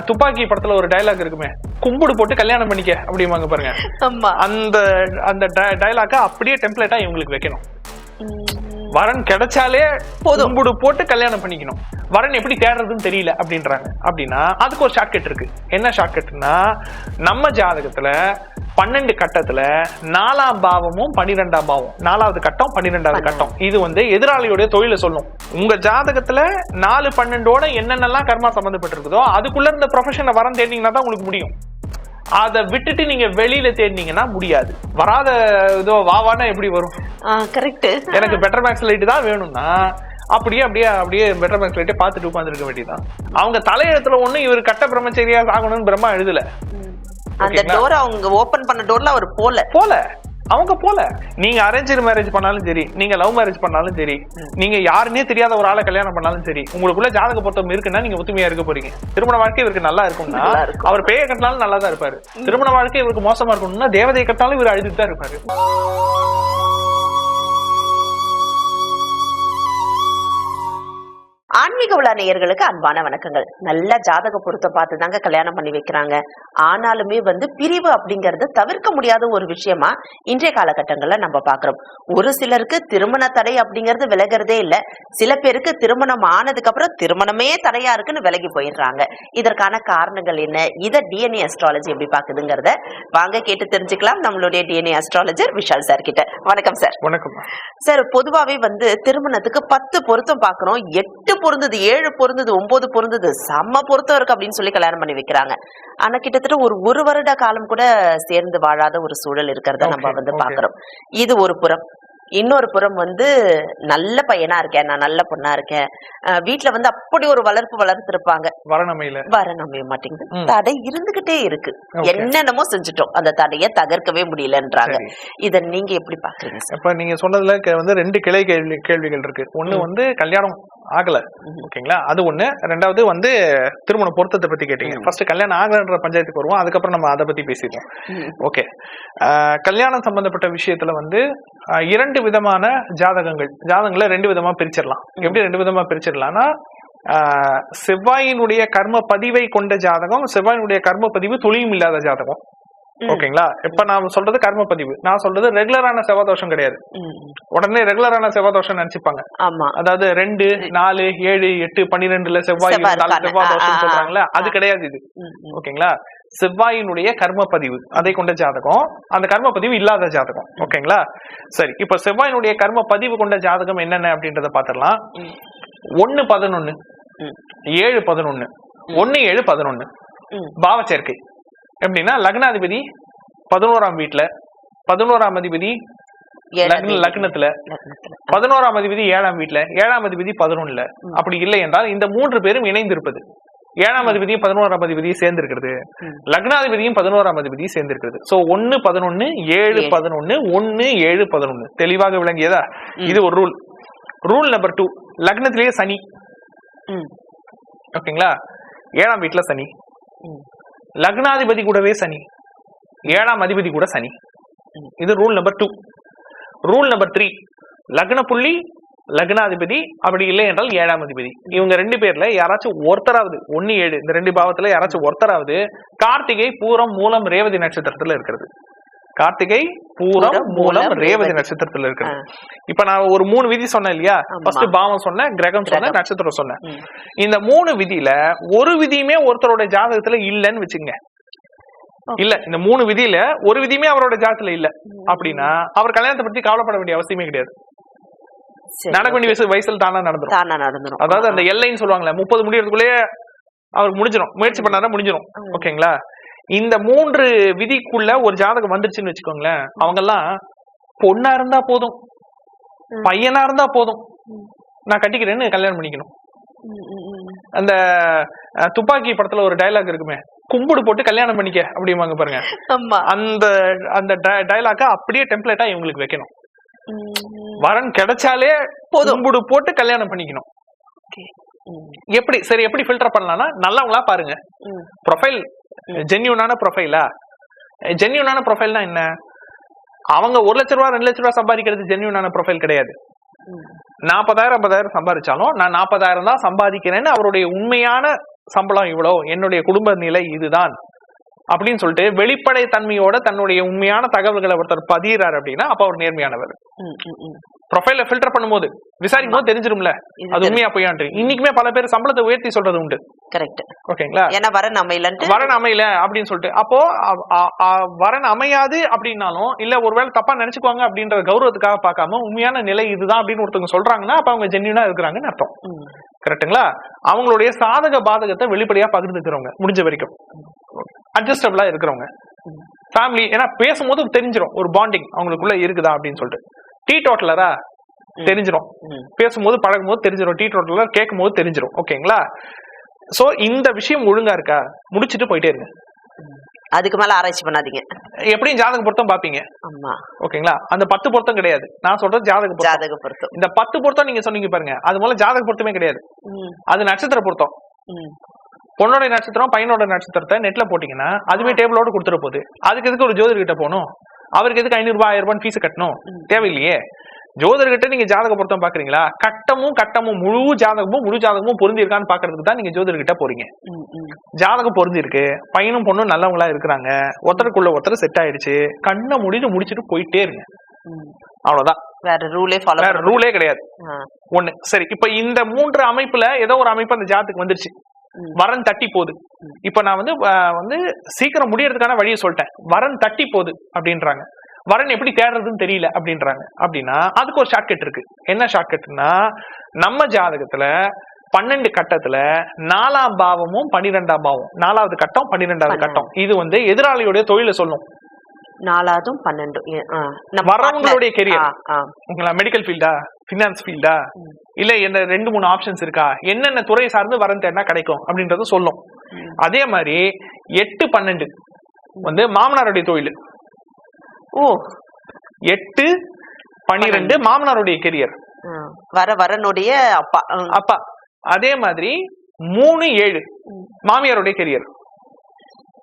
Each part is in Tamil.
துப்பாக்கி படத்துல ஒரு டயலாக் இருக்குமே. கும்பிடு போட்டு கல்யாணம் பண்ணிக்க அப்படிம்பாங்க பாருங்க. அந்த அந்த டயலாக்க அப்படியே டெம்ப்ளேட்டா இவங்களுக்கு வைக்கணும். வரன் கிடைச்சாலே போதும். கும்பிடு போட்டு கல்யாணம் பண்ணிக்கணும். வரன் எப்படி தேடுறதுன்னு தெரியல அப்படின்றாங்க. அப்படின்னா அதுக்கு ஒரு ஷார்ட்கட் இருக்கு. என்ன ஷார்ட்கட்னா நம்ம ஜாதகத்துல பன்னெண்டு கட்டத்துல நாலாம் பாவமும் பன்னிரெண்டாம் பாவம். நாலாவது கட்டம் பன்னிரெண்டாவது கட்டம். இது வந்து எதிராளியோட தொழிலை சொல்லும். உங்க ஜாதகத்துல நாலு பன்னெண்டோட என்னென்னலாம் கர்மா சம்பந்தப்பட்டிருக்குதோ அதுக்குள்ள இருந்த ப்ரொஃபஷனை வரம் தேடினீங்கன்னா தான் உங்களுக்கு முடியும். அதை விட்டுட்டு நீங்க வெளியில தேடினீங்கன்னா முடியாது. வராத இதோ வாவானா எப்படி வரும்? கரெக்ட் எனக்கு பெட்டர் மேக்ஸ் லைட் தான் வேணும்னா அப்படியே அப்படியே அப்படியே பெட்டர் மேக்ஸ் லைட்டை பார்த்துட்டு உட்காந்துருக்க வேண்டியதான் அவங்க தலையெழுத்துல ஒண்ணு இவர் கட்ட பிரம்மச்சரியா ஆகணும்னு பிரம்மா எழுதல. அந்த டோர் அவங்க ஓபன் பண்ண டோர்ல அவர் போல. போல. அவங்க போல. நீங்க அரேஞ்ச் மேரேஜ் பண்ணாலும் சரி நீங்க லவ் மேரேஜ் பண்ணாலும் சரி நீங்க யாருன்னே தெரியாத ஒரு ஆளை கல்யாணம் பண்ணாலும் சரி உங்களுக்குள்ள ஜாதக பொருத்தம் இருக்குன்னா நீங்க ஒத்துமையா இருக்க போறீங்க. திருமண வாழ்க்கை இவருக்கு நல்லா இருக்கும்னா. அவர் பேய கட்டினாலும் நல்லா தான் இருப்பாரு திருமண வாழ்க்கை இவருக்கு மோசமா இருக்கணும்னா தேவதையை கட்டினாலும் இவர் அழுதுட்டு தான் இருப்பாரு. ஆன்மீக உலா நேயர்களுக்கு அன்பான வணக்கங்கள். நல்ல ஜாதக பொருத்தம் பார்த்து தாங்க கல்யாணம் பண்ணி வைக்கிறாங்க. ஆனாலுமே வந்து பிரிவு அப்படிங்கறது தவிர்க்க முடியாத ஒரு விஷயமா இன்றைய காலகட்டங்கள்ல நம்ம பாக்குறோம் ஒரு சிலருக்கு திருமண தடை அப்படிங்கறது விலகிறதே இல்ல. சில பேருக்கு திருமணம் ஆனதுக்கு அப்புறம் திருமணமே தடையா இருக்குன்னு விலகி போயிடுறாங்க. இதற்கான காரணங்கள் என்ன? இத டிஎன்ஏ அஸ்ட்ராலஜி எப்படி பாக்குதுங்கிறத வாங்க கேட்டு தெரிஞ்சுக்கலாம். நம்மளுடைய டிஎன்ஏ அஸ்ட்ராலஜர் விஷால் சார் கிட்ட. வணக்கம் சார் வணக்கம் சார் பொதுவாவே வந்து திருமணத்துக்கு பத்து பொருத்தம் பாக்குறோம் எட்டு பொருந்தது ஏழு பொருந்தது ஒன்பது பொருந்தது செம்ம பொருத்தம் இருக்கு அப்படின்னு சொல்லி கல்யாணம் பண்ணி வைக்கிறாங்க. ஆனா கிட்டத்தட்ட ஒரு ஒரு வருட காலம் கூட சேர்ந்து வாழாத ஒரு சூழல் இருக்கிறத நம்ம வந்து. பாக்குறோம். இது ஒரு புறம். இன்னொரு புறம் வந்து நல்ல பையனா இருக்கேன் நான் நல்ல பொண்ணா இருக்கேன். வீட்ல வந்து அப்படி ஒரு வளர்ப்பு வளர்த்திருப்பாங்க. வரணமையில. வர நம்ப மாட்டேங்குது. தடை இருந்துகிட்டே இருக்கு. என்னென்னமோ செஞ்சுட்டோம். அந்த தடையை தகர்க்கவே முடியலன்றாங்க. இத நீங்க எப்படி பாக்குறீங்க இப்ப நீங்க சொன்னதுல வந்து ரெண்டு கிளை கேள்வி கேள்விகள் இருக்கு. ஒண்ணு வந்து கல்யாணம் ஆகல. ஓகேங்களா? அது ஒண்ணு. ரெண்டாவது வந்து திருமண பொருத்தத்தை பத்தி கேட்டீங்க. ஃபர்ஸ்ட் கல்யாணம் ஆகலன்ற பஞ்சாயத்துக்கு வருவோம். அதுக்கப்புறம் நம்ம அதை பத்தி பேசிடுவோம். ஓகே. கல்யாணம் சம்பந்தப்பட்ட விஷயத்துல வந்து இரண்டு விதமான ஜாதகங்கள். ஜாதகங்களை ரெண்டு விதமா பிரிச்சிடலாம். எப்படி ரெண்டு விதமா பிரிச்சிடலாம்னா செவ்வாயினுடைய கர்ம பதிவை கொண்ட ஜாதகம் செவ்வாயினுடைய கர்ம பதிவு துளியும் இல்லாத ஜாதகம். ஓகேங்களா? இப்ப நான் சொல்றது கர்ம பதிவு. நான் சொல்றது ரெகுலரான செவ்வாதோஷம் கிடையாது. உடனே ரெகுலரான செவ்வாதோஷம் நினைச்சுப்பாங்க. ஆமா. அதாவது ரெண்டு நாலு ஏழு எட்டு பன்னிரெண்டுல செவ்வாய் செவ்வாய் இருந்தாலும் இருக்காங்க. செவ்வாய் ஆ, தோஷம் ஆ, சொல்றாங்களே அது. கிடையாது இது. ஓகேங்களா? செவ்வாயினுடைய கர்ம பதிவு அதை கொண்ட ஜாதகம் அந்த கர்ம பதிவு இல்லாத ஜாதகம். ஓகேங்களா? சரி இப்ப செவ்வாயினுடைய கர்ம பதிவு கொண்ட ஜாதகம் என்னென்ன அப்படின்றத பாத்திரலாம். ஒன்னு பதினொன்னு. ஏழு பதினொன்னு ஒன்னு ஏழு பதினொன்னு ம். எப்படின்னா லக்னாதிபதி பதினோராம் வீட்டுல பதினோராம் அதிபதி. லக்னத்துல. பதினோராம் அதிபதி ஏழாம் வீட்டுல ஏழாம் அதிபதி பதினொன்னுல. அப்படி இல்லை என்றால் இந்த மூன்று பேரும் இணைந்திருப்பது. ஏழாம் அதிபதியும் பதினோராம் அதிபதியும் சேர்ந்திருக்கிறது. லக்னாதிபதியும் பதினோராம் அதிபதியும் சேர்ந்திருக்கிறது. சோ ஒன்னு பதினொன்னு ஏழு. பதினொன்னு ஒன்னு ஏழு பதினொன்னு. தெளிவாக விளங்கியதா. இது ஒரு ரூல். Rule number two. லக்னத்திலேயே சனி. ஓகேங்களா? ஏழாம் வீட்டுல சனி. லக்னாதிபதி கூடவே சனி. ஏழாம் அதிபதி கூட சனி. இது rule number two. Rule number three. லக்ன புள்ளி லக்னாதிபதி அப்படி இல்லை என்றால் ஏழாம் அதிபதி. இவங்க ரெண்டு பேர்ல யாராச்சும் ஒருத்தராவது ஒன்னு ஏழு இந்த ரெண்டு பாவத்துல யாராச்சும் ஒருத்தராவது கார்த்திகை பூரம் மூலம் ரேவதி நட்சத்திரத்துல இருக்கிறது. கார்த்திகை பூரம் மூலம் ரேவதி. நட்சத்திரத்துல இருக்கிறது. இப்ப நான் ஒரு மூணு விதி சொன்னேன் இல்லையா. ஃபர்ஸ்ட் பாவம் சொன்னேன் கிரகம் சொன்னேன். நட்சத்திரம் சொன்னேன். இந்த மூணு விதியில ஒரு விதியுமே ஒருத்தரோட ஜாதகத்துல இல்லைன்னு வச்சுங்க இல்ல இந்த மூணு விதியில ஒரு விதியுமே அவரோட ஜாதகத்துல இல்ல. அப்படின்னா அவர் கல்யாணத்தை பத்தி கவலைப்பட வேண்டிய அவசியமே கிடையாது. நடக்க வேண்டிய வயசு வயசுல தானா நடந்துரும். தானா நடந்துரும். அதாவது அந்த எல்லைன்னு சொல்லுவாங்கல்ல முப்பது முடியறதுக்குள்ளேயே அவருக்கு முடிஞ்சிடும் முயற்சி பண்ணாரா முடிஞ்சிடும். ஓகேங்களா? இந்த மூன்று விதிக்குள்ள ஒரு ஜாதகம் வந்துருச்சுன்னு வச்சுக்கோங்களேன் அவங்க எல்லாம் பொண்ணா இருந்தா போதும். பையனா இருந்தா போதும். நான் கட்டிக்கிறேன்னு கல்யாணம் பண்ணிக்கணும். அந்த துப்பாக்கி படத்துல ஒரு டயலாக் இருக்குமே கும்பிடு போட்டு கல்யாணம் பண்ணிக்க அப்படிம்பாங்க பாருங்க அந்த அந்த டயலாக்க அப்படியே டெம்ப்ளேட்டா இவங்களுக்கு வைக்கணும். வரன் கிடைச்சாலே. கும்பிடு போட்டு கல்யாணம் பண்ணிக்கணும் எப்படி சரி எப்படி ஃபில்டர் பண்ணலாம்னா நல்லவங்களா பாருங்க. ப்ரொஃபைல் ஜென்யூனான ப்ரொஃபைலா ஜென்யூனான ப்ரொஃபைல்னா என்ன? அவங்க ஒரு லட்ச ரூபா ரெண்டு லட்ச ரூபா சம்பாதிக்கிறது ஜென்யூனான ப்ரொஃபைல் கிடையாது. நாற்பதாயிரம் ஐம்பதாயிரம் சம்பாதிச்சாலும் நான் நாற்பதாயிரம் தான் சம்பாதிக்கிறேன்னு அவருடைய உண்மையான சம்பளம் இவ்வளோ என்னுடைய குடும்ப நிலை இதுதான். அப்படின்னு சொல்லிட்டு வெளிப்படை தன்மையோட தன்னுடைய உண்மையான தகவல்களை ஒருத்தர் பதிகிறார் அப்படின்னா அப்ப அவர் நேர்மையானவர். ப்ரொஃபைல ஃபில்டர் பண்ணும்போது விசாரிக்கும் போது தெரிஞ்சிரும்ல? அது உண்மையா பொய்யான்ட்டு இன்னைக்குமே பல பேர் சம்பளத்தை உயர்த்தி சொல்றது உண்டு. கரெக்ட் ஓகேங்களா? ஏன்னா வர நம்ம இல்லன்ட்டு. வரன் அமையல அப்படின்னு சொல்லிட்டு. அப்போ வரன் அமையாது அப்படின்னாலும் இல்ல ஒருவேளை தப்பா நினைச்சுக்குவாங்க அப்படின்ற கௌரவத்துக்காக பார்க்காம உண்மையான நிலை இதுதான் அப்படின்னு ஒருத்தவங்க சொல்றாங்கன்னா அப்ப அவங்க ஜென்யூனா இருக்கிறாங்கன்னு அர்த்தம். ம், கரெக்ட்டுங்களா அவங்களுடைய சாதக பாதகத்தை வெளிப்படையா பகிர்ந்துக்கிறவங்க முடிஞ்ச வரைக்கும். அட்ஜஸ்டபிளா இருக்கிறவங்க. ஃபேமிலி ஏன்னா பேசும்போது தெரிஞ்சிரும். ஒரு பாண்டிங் அவங்களுக்குள்ள இருக்குதா அப்படின்னு சொல்லிட்டு. டீ டோட்டலரா தெரிஞ்சிரும். ம். பேசும்போது பழகும்போது தெரிஞ்சிரும். டீ டோட்டலர் கேட்கும் போது தெரிஞ்சிரும். ஓகேங்களா? சோ இந்த விஷயம் ஒழுங்கா இருக்கா? முடிச்சிட்டு போயிட்டே இருங்க. அதுக்கு மேல ஆராய்ச்சி பண்ணாதீங்க. எப்படியும் ஜாதக பொருத்தம் பாப்பீங்க. ஆமா. ஓகேங்களா? அந்த பத்து பொருத்தம் கிடையாது. நான் சொல்றது ஜாதக ஜாதக பொருத்தம். இந்த பத்து பொருத்தம் நீங்க சொன்னீங்க பாருங்க. அது மூலம் ஜாதக பொருத்தமே கிடையாது. அது நட்சத்திர பொருத்தம். பொண்ணோட நட்சத்திரம் பையனோட நட்சத்திரத்தை நெட்ல போட்டீங்கன்னா அதுவே டேபிளோட கொடுத்துட போகுது அதுக்கு எதுக்கு ஒரு ஜோதிடர் கிட்ட போகணும்? அவருக்கு எதுக்கு ஐநூறு ரூபாய் ஆயிரம் ரூபாய் ஃபீஸ் கட்டணும் தேவையில்லையே. ஜோதிடர்கிட்ட நீங்க ஜாதக பொருத்தம் பாக்குறீங்களா? கட்டமும் கட்டமும் முழு ஜாதகமும் முழு ஜாதகமும் பொருந்தி இருக்கான்னு பாக்குறதுக்கு தான் நீங்க ஜோதிடர்கிட்ட போறீங்க. ஜாதகம் பொருந்தி இருக்கு பையனும் பொண்ணும் நல்லவங்களா இருக்கிறாங்க. ஒருத்தருக்குள்ள ஒருத்தர் செட் ஆயிடுச்சு. கண்ணை முடிட்டு முடிச்சிட்டு போயிட்டே இருங்க. அவ்வளவுதான். வேற ரூலே ஃபாலோ வேற ரூலே கிடையாது. ஒண்ணு சரி இப்ப இந்த மூன்று அமைப்புல ஏதோ ஒரு அமைப்பு அந்த ஜாதத்துக்கு வந்துருச்சு. வரன் தட்டி போகுது. இப்ப நான் வந்து வந்து சீக்கிரம் முடியறதுக்கான வழியை சொல்லிட்டேன். வரன் தட்டி போகுது அப்படின்றாங்க. வரன் எப்படி தேடுறதுன்னு தெரியல அப்படின்றாங்க. அப்படின்னா அதுக்கு ஒரு ஷார்ட்கட் இருக்கு. என்ன ஷார்ட்கட்னா நம்ம ஜாதகத்துல பன்னெண்டு கட்டத்துல நாலாம் பாவமும் பன்னிரெண்டாம் பாவம். நாலாவது கட்டம் பன்னிரெண்டாவது கட்டம். இது வந்து எதிராளியுடைய தொழிலை சொல்லும். நாலாவதும் பன்னெண்டு. வரவங்களுடைய. ஓகேங்களா? மெடிக்கல் ஃபீல்டா ஃபினான்ஸ் ஃபீல்டா. இல்ல என்ன ரெண்டு மூணு ஆப்ஷன்ஸ் இருக்கா? என்னென்ன துறை சார்ந்து வரன் தேடினா கிடைக்கும் அப்படின்றது சொல்லும். அதே மாதிரி எட்டு பன்னெண்டு வந்து மாமனாருடைய தொழில். ஓ. எட்டு பன்னிரெண்டு மாமனாருடைய கெரியர். வர வரனுடைய அப்பா அப்பா. அதே மாதிரி மூணு ஏழு. மாமியாருடைய கெரியர்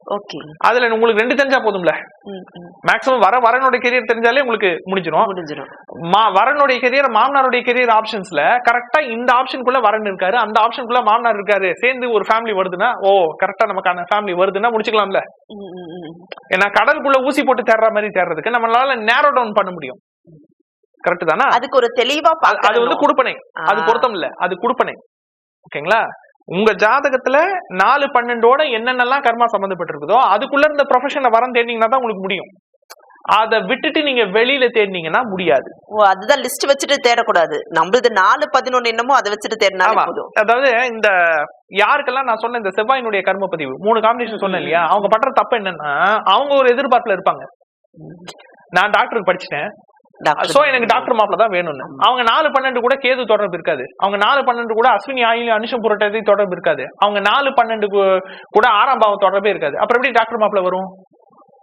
ஓகே. அதுல உங்களுக்கு ரெண்டு தெரிஞ்சா போதும்ல. மேக்ஸிமம் வர வரனுடைய கெரியர் தெரிஞ்சாலே உங்களுக்கு முடிஞ்சிடும் முடிஞ்சிடும் மா வரனுடைய கெரியர் மாமனாருடைய கெரியர் ஆப்ஷன்ஸ்ல கரெக்டா இந்த ஆப்ஷனுக்குள்ள வரன் இருக்காரு அந்த ஆப்ஷனுக்குள்ள மாமனார் இருக்காரு சேர்ந்து ஒரு ஃபேமிலி வருதுன்னா ஓ கரெக்டா நமக்கான ஃபேமிலி வருதுன்னா முடிச்சுக்கலாம்ல. ஏன்னா கடலுக்குள்ள ஊசி போட்டு தேடுற மாதிரி தேடுறதுக்கு நம்மளால நேரோ டவுன் பண்ண முடியும். கரெக்ட் தானா? அதுக்கு ஒரு தெளிவா அது- வந்து. குடுப்பனை. அது. பொருத்தம் இல்ல. அது குடுப்பனை. ஓகேங்களா? உங்க ஜாதகத்துல நாலு பன்னெண்டோட என்னென்னலாம் கர்மா சம்பந்தப்பட்டிருக்குதோ அதுக்குள்ள இருந்த ப்ரொஃபஷனை வரம் தேடினீங்கன்னா தான் உங்களுக்கு முடியும். அதை விட்டுட்டு நீங்க வெளியில தேடினீங்கன்னா முடியாது. ஓ அதுதான் லிஸ்ட் வச்சுட்டு தேடக்கூடாது. நம்மளது நாலு பதினொன்னு என்னமோ அதை வச்சுட்டு போதும். அதாவது இந்த யாருக்கெல்லாம் நான் சொன்ன இந்த செவ்வாயினுடைய கர்ம பதிவு மூணு காம்பினேஷன் சொன்னேன் இல்லையா? அவங்க பண்ற தப்பு என்னன்னா அவங்க ஒரு எதிர்பார்ப்புல இருப்பாங்க. நான் டாக்டருக்கு படிச்சிட்டேன். சோ எனக்கு டாக்டர் மாப்பிள தான் வேணும்னு. அவங்க நாலு பன்னெண்டு கூட கேது தொடர்பு இருக்காது. அவங்க நாலு பன்னெண்டு கூட அஸ்வினி ஆயிலும் அனுஷம் புரட்டதி தொடர்பு இருக்காது. அவங்க நாலு பன்னெண்டு கூட ஆறாம் பாவம் தொடர்பே இருக்காது. அப்புறம் எப்படி டாக்டர் மாப்பிள வரும்?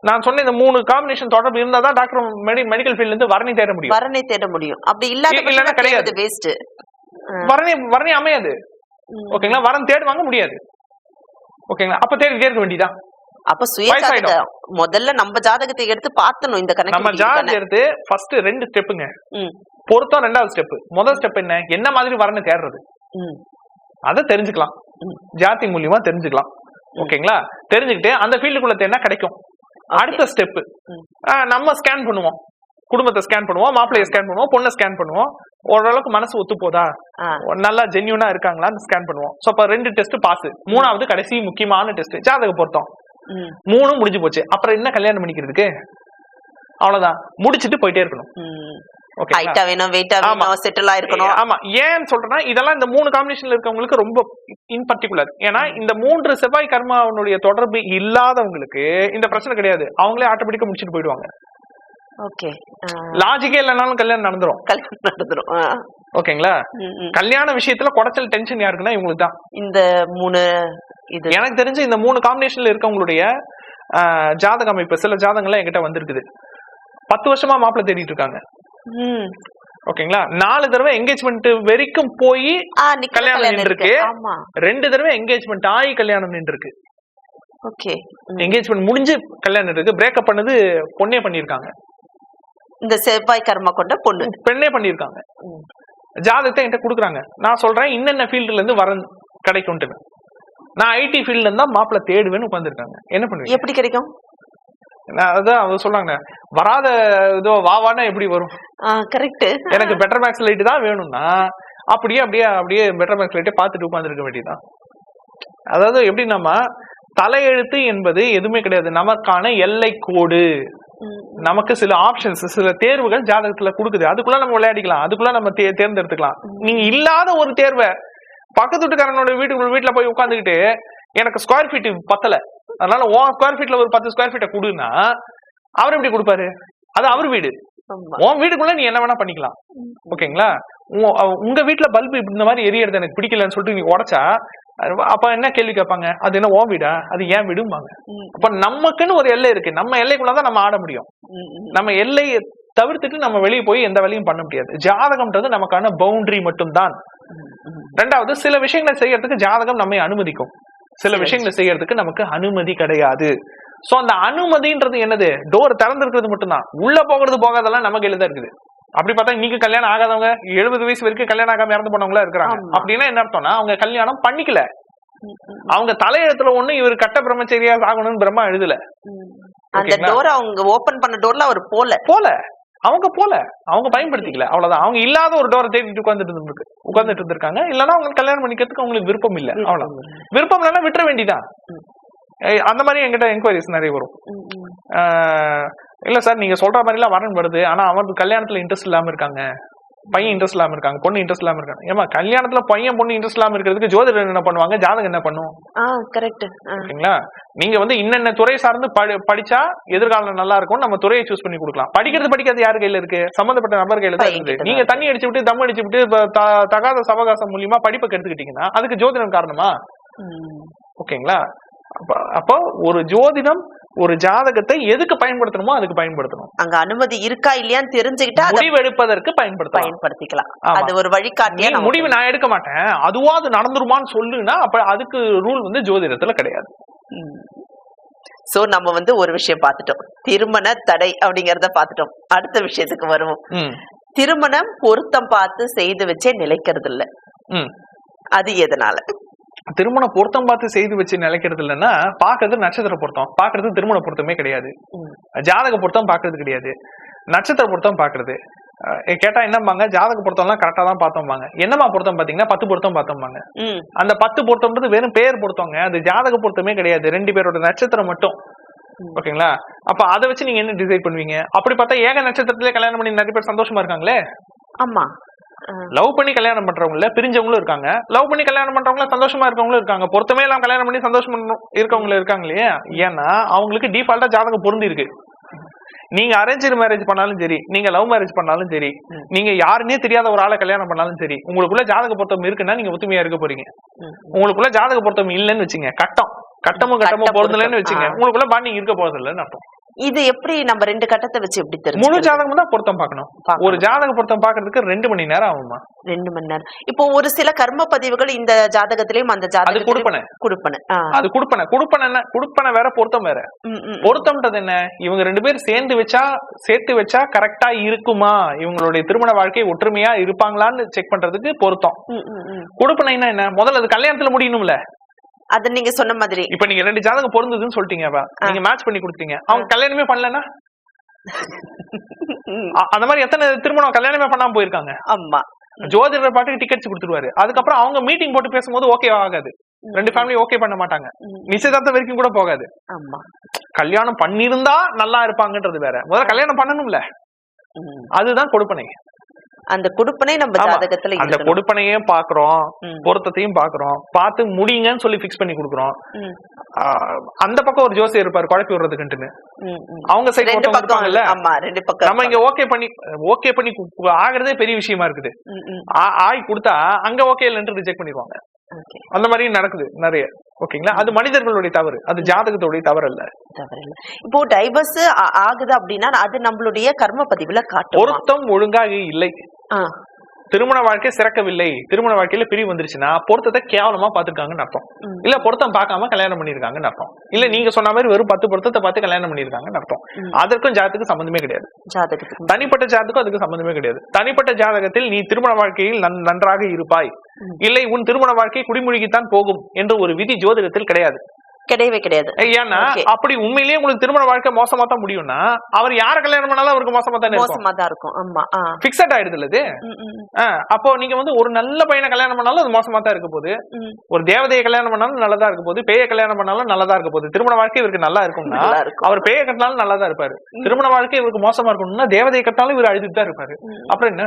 நான் சொன்ன இந்த மூணு காம்பினேஷன் தொடர்பு இருந்தா தான் டாக்டர் மெடிக்கல் ஃபீல்ட்ல இருந்து வரணி தேட முடியும். வரனை தேட முடியும். அப்படி இல்லாத இல்ல- இல்லைன்னா கிடையாது. வேஸ்ட் வரணி வரணி அமையாது. ஓகேங்களா? வரம் தேடுவாங்க முடியாது. ஓகேங்களா? அப்ப தேடி தேட வேண்டியதான் அப்ப சுய முதல்ல நம்ம ஜாதகத்தை எடுத்து பார்த்தணும் இந்த நம்ம கணக்கு ஜாதகம் எடுத்து ஃபர்ஸ்ட் ரெண்டு ஸ்டெப்புங்க ம். பொருத்தம் ரெண்டாவது ஸ்டெப் முதல் ஸ்டெப் என்ன? என்ன மாதிரி வரன்னு தேடுறது. ம். அதை தெரிஞ்சுக்கலாம். ஜாதி மூலியமா தெரிஞ்சுக்கலாம். ஓகேங்களா? தெரிஞ்சுக்கிட்டு அந்த ஃபீல்டுக்குள்ள தேடினா கிடைக்கும். அடுத்த ஸ்டெப். நம்ம ஸ்கேன் பண்ணுவோம். குடும்பத்தை ஸ்கேன் பண்ணுவோம் மாப்பிள்ளைய ஸ்கேன் பண்ணுவோம் பொண்ணை ஸ்கேன் பண்ணுவோம். ஓரளவுக்கு மனசு ஒத்து போதா. நல்லா ஜென்யூனா இருக்காங்களான்னு ஸ்கேன் பண்ணுவோம். சோ அப்ப ரெண்டு டெஸ்ட் பாஸ் மூணாவது கடைசி முக்கியமான டெஸ்ட் ஜாதக பொருத்தம். மூணும் முடிஞ்சு போச்சு. அப்புறம் என்ன கல்யாணம் பண்ணிக்கிறதுக்கு? அவ்வளவுதான். முடிச்சிட்டு போயிட்டே இருக்கணும். ஓகே ஹைட்டா வேணும் வெயிட்டா ஆமா. வேணும் செட்டில் ஆயிருக்கணும் ஆமா. ஏன் சொல்றேன்னா இதெல்லாம் இந்த மூணு காம்பினேஷன்ல இருக்கவங்களுக்கு ரொம்ப இன் பர்டிகுலர் ஏன்னா இந்த மூன்று செவ்வாய் கர்மாவனுடைய தொடர்பு இல்லாதவங்களுக்கு இந்த பிரச்சனை கிடையாது. அவங்களே ஆட்டோமேட்டிக்கா முடிச்சுட்டு போயிடுவாங்க. ஓகே லாஜிக்கே இல்லைனாலும் கல்யாணம் நடந்துரும். கல்யாணம் நடந்துரும். ஓகேங்களா. கல்யாண விஷயத்துல குடைச்சல் டென்ஷன் யாருக்குன்னா இவங்களுக்கு தான். இந்த மூணு இது. எனக்கு தெரிஞ்சு இந்த மூணு காம்பினேஷன்ல இருக்கவங்களுடைய ஜாதக அமைப்பு சில ஜாதகங்கள்லாம் என்கிட்ட வந்திருக்குது. பத்து வருஷமா மாப்பிள்ளை தேடிட்டு இருக்காங்க. ஓகேங்களா நாலு தடவை என்கேஜ்மெண்ட் வரைக்கும் போய் கல்யாணம் நின்றுருக்கு. ரெண்டு தடவை என்கேஜ்மெண்ட் ஆகி கல்யாணம் நின்று இருக்கு ஓகே என்கேஜ்மெண்ட் முடிஞ்சு கல்யாணம் இருக்கு பிரேக்கப் பண்ணது பொண்ணே பண்ணிருக்காங்க இந்த செவ்வாய் கர்மா கொண்ட பொண்ணு. பெண்ணே பண்ணிருக்காங்க ம். ஜாதகத்தை என்கிட்ட கொடுக்குறாங்க. நான் சொல்றேன் இன்னென்ன ஃபீல்டுல இருந்து வர கிடைக்கும்ட்டு நான் ஐடி ஃபீல்ட்ல இருந்தா மாப்பிள்ள தேடுவேன்னு உட்காந்துருக்காங்க என்ன பண்ணுவீங்க? எப்படி கிடைக்கும்? அதான் அவங்க சொல்றாங்க வராத இதோ வாவானா எப்படி வரும்? கரெக்ட் எனக்கு பெட்டர் மேக்ஸ் லைட் தான் வேணும்னா அப்படியே அப்படியே அப்படியே பெட்டர் மேக்ஸ் லைட்டே பார்த்துட்டு உட்காந்துருக்க வேண்டியதுதான். அதாவது எப்படி நம்ம தலையெழுத்து என்பது எதுவுமே கிடையாது. நமக்கான எல்லை கோடு. நமக்கு சில ஆப்ஷன்ஸ் சில தேர்வுகள் ஜாதகத்துல கொடுக்குது. அதுக்குள்ள நம்ம விளையாடிக்கலாம். அதுக்குள்ள நம்ம தேர்ந்தெடுத்துக்கலாம். நீங்க இல்லாத ஒரு தேர்வை பக்கத்து வீட்டுக்காரனோட வீட்டுக்குள்ள வீட்டுல போய் உட்காந்துக்கிட்டு எனக்கு ஸ்கொயர் ஃபீட் பத்தல. அதனால உன் ஸ்கொயர் ஃபீட்ல ஒரு பத்து ஸ்கொயர் ஃபீட்டை கொடுன்னா அவர் எப்படி கொடுப்பாரு? அது அவர் வீடு. உன் வீட்டுக்குள்ள நீ என்ன வேணா பண்ணிக்கலாம். ஓகேங்களா? உங்க வீட்டுல பல்பு இந்த மாதிரி எரியறது எனக்கு பிடிக்கலன்னு சொல்லிட்டு நீ உடைச்சா அப்ப என்ன கேள்வி கேட்பாங்க? அது என்ன உன் வீடா? அது ஏன் வீடும்பாங்க. அப்ப நமக்குன்னு ஒரு எல்லை இருக்கு. நம்ம எல்லைக்குள்ளதான் நம்ம ஆட முடியும். நம்ம எல்லையை தவிர்த்துட்டு நம்ம வெளியே போய் எந்த வேலையும் பண்ண முடியாது. ஜாதகம்ன்றது நமக்கான பவுண்டரி மட்டும்தான். ரெண்டாவது சில விஷயங்களை செய்யறதுக்கு ஜாதகம் நம்மை அனுமதிக்கும். சில. விஷயங்களை செய்யறதுக்கு நமக்கு அனுமதி கிடையாது. சோ அந்த அனுமதின்றது என்னது? டோர் திறந்திருக்கிறது மட்டும்தான். உள்ள போகிறது போகாதெல்லாம் நம்ம கையில தான் இருக்குது. அப்படி பார்த்தா இன்னைக்கு கல்யாணம் ஆகாதவங்க எழுபது வயசு வரைக்கும் கல்யாணம் ஆகாம இறந்து போனவங்களா இருக்கிறாங்க. அப்படின்னா என்ன அர்த்தம்னா அவங்க கல்யாணம் பண்ணிக்கல. அவங்க தலையெழுத்துல ஒண்ணு இவர் கட்ட பிரம்மச்சரியா ஆகணும்னு பிரம்மா எழுதல. அந்த? டோர் அவங்க ஓபன் பண்ண டோர்ல அவர் போல. போல. அவங்க போல. அவங்க பயன்படுத்திக்கல. அவ்வளவுதான். அவங்க இல்லாத ஒரு டோரை தேடிட்டு உட்கார்ந்துட்டு இருக்கு உட்கார்ந்துட்டு இருந்திருக்காங்க. இல்லைன்னா அவங்க கல்யாணம் பண்ணிக்கிறதுக்கு அவங்களுக்கு விருப்பம் இல்ல. அவ்வளவு விருப்பம் இல்லைன்னா விட்டுற. ஏய், அந்த மாதிரி என்கிட்ட என்கொயரிஸ் நிறைய வரும். இல்ல சார் நீங்க சொல்ற மாதிரி எல்லாம் வரன் வருது. ஆனா அவனுக்கு கல்யாணத்துல இன்ட்ரெஸ்ட் இல்லாம இருக்காங்க. பையன் இன்ட்ரெஸ்ட் இல்லாம இருக்காங்க. பொண்ணு இன்ட்ரெஸ்ட் இல்லாம இருக்காங்க. ஏமா கல்யாணத்துல பையன் பொண்ணு இன்ட்ரெஸ்ட் இல்லாம இருக்கிறதுக்கு ஜோதிடர் என்ன பண்ணுவாங்க? ஜாதகம் என்ன பண்ணும்? கரெக்ட் ஓகேங்களா? நீங்க வந்து இன்னென்ன துறை சார்ந்து படி- படிச்சா எதிர்காலம் நல்லா இருக்கும் நம்ம துறையை சூஸ் பண்ணி கொடுக்கலாம். படிக்கிறது படிக்காது யார் கையில இருக்கு? சம்பந்தப்பட்ட நபர் கையில தான் கிட்ட நீங்க தண்ணி அடிச்சு விட்டு தம் அடிச்சு விட்டு தகாத சவகாசம் மூலியமா படிப்பை கெடுத்துக்கிட்டீங்கன்னா அதுக்கு ஜோதிடம் காரணமா? ஓகேங்களா? அப்ப ஒரு ஜோதிடம் ஒரு ஜாதகத்தை எதுக்கு பயன்படுத்தணுமோ அதுக்கு பயன்படுத்தணும். அங்க அனுமதி இருக்கா இல்லையான்னு தெரிஞ்சுக்கிட்டா முடிவெடுப்பதற்கு பயன்படுத்தலாம். பயன்படுத்திக்கலாம். அது ஒரு வழிகாட்டியா முடிவு நான் எடுக்க மாட்டேன். அதுவா அது நடந்துருமான்னு சொல்லுனா அப்ப அதுக்கு ரூல் வந்து ஜோதிடத்துல கிடையாது. சோ நம்ம வந்து ஒரு விஷயம் பார்த்துட்டோம். திருமண தடை அப்படிங்கறத பார்த்துட்டோம். அடுத்த விஷயத்துக்கு வருவோம். திருமணம் பொருத்தம் பார்த்து செய்து வச்சே நிலைக்கிறது இல்ல அது எதனால? திருமண பொருத்தம் பார்த்து செய்து வச்சு நிலைக்கிறது இல்லைன்னா பாக்குறது நட்சத்திர பொருத்தம். பாக்குறது திருமண பொருத்தமே கிடையாது. ஜாதக பொருத்தம் பாக்குறது கிடையாது. நட்சத்திர பொருத்தம் பாக்குறது கேட்டா என்னம்பாங்க? ஜாதக பொருத்தம்லாம் கரெக்டா தான் பார்த்தோம்பாங்க. என்னமா பொருத்தம் பாத்தீங்கன்னா பத்து பொருத்தம் பார்த்தோம்பாங்க. அந்த பத்து பொருத்தம்ன்றது வெறும் பேர் பொருத்தவங்க அது ஜாதக பொருத்தமே கிடையாது. ரெண்டு பேரோட நட்சத்திரம் மட்டும். ஓகேங்களா? அப்ப அதை வச்சு நீங்க என்ன டிசைட் பண்ணுவீங்க? அப்படி பார்த்தா ஏக நட்சத்திரத்திலே கல்யாணம் பண்ணி நிறைய பேர் சந்தோஷமா இருக்காங்களே? ஆமா. லவ் பண்ணி கல்யாணம் பண்றவங்கள பிரிஞ்சவங்களும் இருக்காங்க. லவ் பண்ணி கல்யாணம் பண்றவங்கள சந்தோஷமா இருக்கவங்களும் இருக்காங்க. பொருத்தமே எல்லாம் கல்யாணம் பண்ணி சந்தோஷம் இருக்கவங்களும் இருக்காங்க இல்லையா? ஏன்னா அவங்களுக்கு டிஃபால்ட்டா ஜாதகம் பொருந்தி இருக்கு. நீங்க அரேஞ்ச் மேரேஜ் பண்ணாலும் சரி நீங்க லவ் மேரேஜ் பண்ணாலும் சரி. நீங்க யாருன்னே தெரியாத ஒரு ஆளை கல்யாணம் பண்ணாலும் சரி உங்களுக்குள்ள ஜாதக பொருத்தம் இருக்குன்னா நீங்க ஒத்துமையா இருக்க போறீங்க. உங்களுக்குள்ள ஜாதக பொருத்தம் இல்லைன்னு வச்சுங்க. கட்டம். கட்டமும் கட்டமும் கட்ட பொருந்தலன்னு. வச்சுங்க. உங்களுக்குள்ள பாண்டிங் இருக்க போறது இல்லைன்னு அர்த்தம். இது எப்படி நம்ம ரெண்டு கட்டத்தை வச்சு எப்படி முழு தெரிஞ்சு ஜாதகம் தான் பொருத்தம் பார்க்கணும். ஒரு ஜாதக பொருத்தம் பார்க்கிறதுக்கு ரெண்டு மணி நேரம் ஆகுமா ரெண்டு மணி நேரம். இப்போ ஒரு சில கர்ம பதிவுகள் இந்த ஜாதகத்திலயும் அந்த ஜாதகத்திலயும் கொடுப்பன. கொடுப்பன. அது கொடுப்பன. கொடுப்பன கொடுப்பன வேற பொருத்தம் வேற. பொருத்தம்ன்றது என்ன? இவங்க ரெண்டு பேரும் சேர்ந்து வச்சா சேர்த்து வச்சா கரெக்டா இருக்குமா? இவங்களுடைய திருமண வாழ்க்கை ஒற்றுமையா இருப்பாங்களான்னு செக் பண்றதுக்கு பொருத்தம். கொடுப்பனைன்னா என்ன? முதல்ல அது கல்யாணத்துல முடியணும்ல. அது நீங்க சொன்ன மாதிரி. இப்ப நீங்க ரெண்டு ஜாதகம் பொருந்ததுன்னு சொல்லிட்டீங்க. நீங்க மேட்ச் பண்ணி கொடுத்தீங்க அவங்க கல்யாணமே பண்ணலன்னா? அந்த மாதிரி எத்தனை திருமணம் கல்யாணமே பண்ணாம போயிருக்காங்க. ஆமா. ஜோதிடர் பாட்டுக்கு டிக்கெட்ஸ் கொடுத்துருவாரு. அதுக்கப்புறம் அவங்க மீட்டிங் போட்டு பேசும்போது ஓகே ஆகாது. ரெண்டு ஃபேமிலி ஓகே பண்ண மாட்டாங்க. ம், நிச்சயதார்த்தம் வரைக்கும் கூட போகாது. ஆமா. கல்யாணம் பண்ணிருந்தா நல்லா இருப்பாங்கன்றது வேற. முதல்ல கல்யாணம் பண்ணணும்ல. அதுதான் கொடுப்பனை. அந்த கொடுப்பனை நம்ம. ஜாதகத்துல அந்த. கொடுப்பனையும் பாக்குறோம் பொருத்தத்தையும் பாக்குறோம். பார்த்து முடிங்கன்னு சொல்லி ஃபிக்ஸ் பண்ணி கொடுக்குறோம். அந்த பக்கம் ஒரு ஜோசியர் இருப்பாரு குழப்பி ம். அவங்க சைடு ரெண்டு பக்கம். இருப்பாங்கல்ல? ஆமா ரெண்டு பக்கம் நம்ம இங்க ஓகே பண்ணி ஓகே பண்ணி ஆகுறதே பெரிய விஷயமா இருக்குது. ஆய் கொடுத்தா அங்க ஓகே இல்லைன்னு ரிஜெக்ட் பண்ணிடுவாங்க. அந்த மாதிரி நடக்குது நிறைய. ஓகேங்களா அது மனிதர்களுடைய தவறு. அது ஜாதகத்துடைய தவறு இல்ல தவறில்ல. இப்போ டைவர்ஸ் ஆகுது அப்படின்னா அது நம்மளுடைய கர்ம பதிவுல காட்டும்? பொருத்தம் ஒழுங்காக இல்லை. திருமண வாழ்க்கை சிறக்கவில்லை. திருமண வாழ்க்கையில பிரிவு வந்துருச்சுன்னா பொருத்தத்தை கேவலமா பாத்துருக்காங்கன்னு அர்த்தம். இல்ல பொருத்தம் பார்க்காம கல்யாணம் பண்ணிருக்காங்கன்னு அர்த்தம். இல்ல நீங்க சொன்ன மாதிரி வெறும் பத்து பொருத்தத்தை பார்த்து கல்யாணம் பண்ணிருக்காங்கன்னு அர்த்தம். அதற்கும் ஜாதத்துக்கு சம்பந்தமே கிடையாது. தனிப்பட்ட ஜாதகம் அதுக்கு சம்பந்தமே கிடையாது. தனிப்பட்ட ஜாதகத்தில் நீ திருமண வாழ்க்கையில் நன்- நன்றாக இருப்பாய். இல்லை உன் திருமண வாழ்க்கை குடிமொழிக்குத்தான் போகும் என்ற ஒரு விதி ஜோதிடத்தில் கிடையாது. கிடையவே கிடையாது. ஏன்னா. அப்படி உண்மையிலேயே உங்களுக்கு திருமண வாழ்க்கை மோசமா தான் முடியும்னா அவர் யார கல்யாணம் பண்ணாலும் அவருக்கு மோசமா தானே இருக்கும்? மோசமா தான் இருக்கும். ஆமா. பிக்சட் ஆயிடுது இது? அப்போ நீங்க வந்து ஒரு நல்ல பையனை கல்யாணம் பண்ணாலும் அது மோசமா தான் இருக்க போகுது. ஒரு தேவதையை கல்யாணம் பண்ணாலும் நல்லதா இருக்க போகுது. பேய கல்யாணம் பண்ணாலும் நல்லதா இருக்க போகுது. திருமண வாழ்க்கை இவருக்கு நல்லா இருக்கும்னா. அவர் பேய கட்டினாலும் நல்லா தான் இருப்பாரு திருமண வாழ்க்கை இவருக்கு மோசமா இருக்கணும்னா தேவதையை கட்டினாலும் இவர் அழுதுட்டு தான் இருப்பாரு. அப்புறம் என்ன?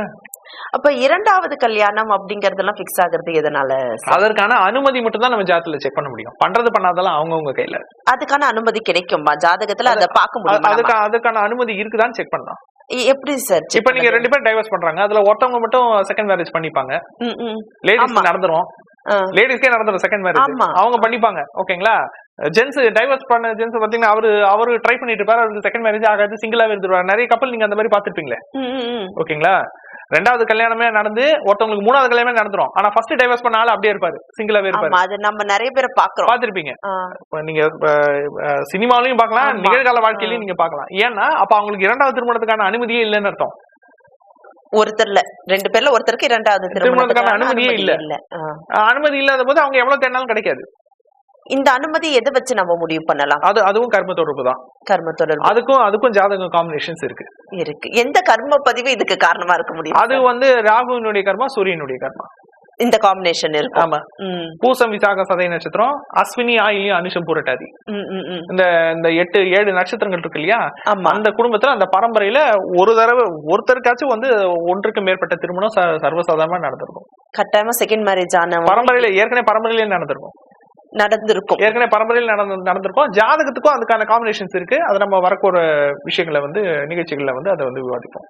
அப்ப இரண்டாவது கல்யாணம் அப்படிங்கறதெல்லாம் பிக்ஸ் ஆகுறது எதனால? அதற்கான அனுமதி மட்டும் தான் நம்ம ஜாதத்துல செக் பண்ண முடியும். பண்றது பண்ணாதெல்லாம் அவங்கவங்க கையில. அதுக்கான அனுமதி கிடைக்குமா? ஜாதகத்துல அதை பார்க்க முடியுமா நம்ம? அதுக்கு அதுக்கான அனுமதி இருக்குதான்னு செக் பண்ணலாம். எப்படி சார் இப்ப நீங்க ரெண்டு பேரும் டைவர்ஸ் பண்றாங்க. அதுல ஒருத்தவங்க மட்டும் செகண்ட் மேரேஜ் பண்ணிப்பாங்க. லேடிஸ். நடந்துரும். லேடிஸ்க்கே நடந்துரும் செகண்ட் மேரேஜ். அவங்க பண்ணிப்பாங்க. ஓகேங்களா ஜென்ஸ் டைவர்ஸ் பண்ண ஜென்ஸ் பாத்தீங்கன்னா அவரு அவரு ட்ரை பண்ணிட்டு இருப்பாரு. அவருக்கு செகண்ட் மேரேஜ் ஆகாது சிங்கிளாவே இருந்துருவாரு நிறைய கப்பல் நீங்க அந்த மாதிரி பாத்துருப்பீங்களே ஓகேங்களா ரெண்டாவது கல்யாணமே நடந்து ஒருத்தவங்களுக்கு மூணாவது கல்யாணமே நடந்துரும். ஆனா ஃபர்ஸ்ட் டைவர்ஸ் பண்ண ஆள் அப்படியே இருப்பாரு. சிங்கிளாவே இருப்பாரு அது நம்ம நிறைய பேரை பாக்குறோம் பாத்திருப்பீங்க நீங்க சினிமாலையும் பார்க்கலாம் ஆமா. நிகழ்கால வாழ்க்கையிலயும் நீங்க பார்க்கலாம். ஏன்னா அப்ப அவங்களுக்கு இரண்டாவது திருமணத்துக்கான அனுமதியே இல்லைன்னு அர்த்தம். ஒருத்தர்ல ரெண்டு பேர்ல ஒருத்தருக்கு இரண்டாவது திருமணத்துக்கான அனுமதியே அனுமதி இல்ல. அனுமதி இல்லாத போது அவங்க எவ்வளவு தேடினாலும் கிடைக்காது. இந்த அனுமதி எதை வச்சு நம்ம முடிவு பண்ணலாம்? அது அதுவும் கர்ம தொடர்பு தான். கர்ம தொடர்பு. அதுக்கும் அதுக்கும் ஜாதகம் காம்பினேஷன்ஸ் இருக்கு. இருக்கு. எந்த கர்ம பதிவு இதுக்கு காரணமா இருக்க முடியும்? அது வந்து ராகுவினுடைய கர்மா சூரியனுடைய கர்மா. இந்த காம்பினேஷன் இருக்கும். ஆமா. பூசம் விசாக சதய நட்சத்திரம் அஸ்வினி ஆயிலியும் அனுஷம் புரட்டாதி. இந்த இந்த எட்டு ஏழு நட்சத்திரங்கள் இருக்கு இல்லையா? அந்த குடும்பத்துல அந்த பரம்பரையில ஒரு தடவை ஒருத்தருக்காச்சும் வந்து ஒன்றுக்கு மேற்பட்ட திருமணம் சர்வசாதாரணமா நடந்திருக்கும். கட்டாயமா செகண்ட் மேரேஜ் ஆன பரம்பரையில ஏற்கனவே பரம்பரையிலே நடந்திருக்கும். நடந்திருக்கும். ஏற்கனவே பரம்பரையில் நடந்து நடந்திருக்கும். ஜாதகத்துக்கும் அதுக்கான காம்பினேஷன்ஸ் இருக்கு. அது நம்ம வரக்கூற விஷயங்களை வந்து நிகழ்ச்சிகள்ல வந்து அதை வந்து விவாதிப்போம்.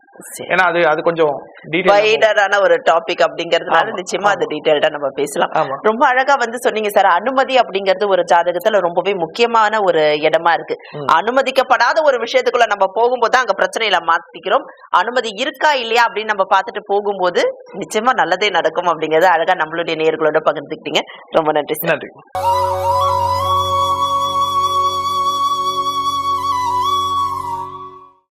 ஏன்னா அது அது கொஞ்சம் வைடரான ஒரு டாபிக் அப்படிங்கறதுனால நிச்சயமா அது டீடைல்டா நம்ம பேசலாம். ரொம்ப அழகா வந்து சொன்னீங்க சார். அனுமதி அப்படிங்கிறது ஒரு ஜாதகத்துல ரொம்பவே முக்கியமான ஒரு இடமா இருக்கு. அனுமதிக்கப்படாத ஒரு விஷயத்துக்குள்ள நம்ம போகும்போது அங்க பிரச்சனையில மாத்திக்கிறோம் அனுமதி இருக்கா இல்லையா அப்படின்னு நம்ம பார்த்துட்டு போகும்போது நிச்சயமா நல்லதே நடக்கும் அப்படிங்கறத அழகா நம்மளுடைய நேயர்களோட பகிர்ந்துக்கிட்டீங்க. ரொம்ப நன்றி நன்றி. Música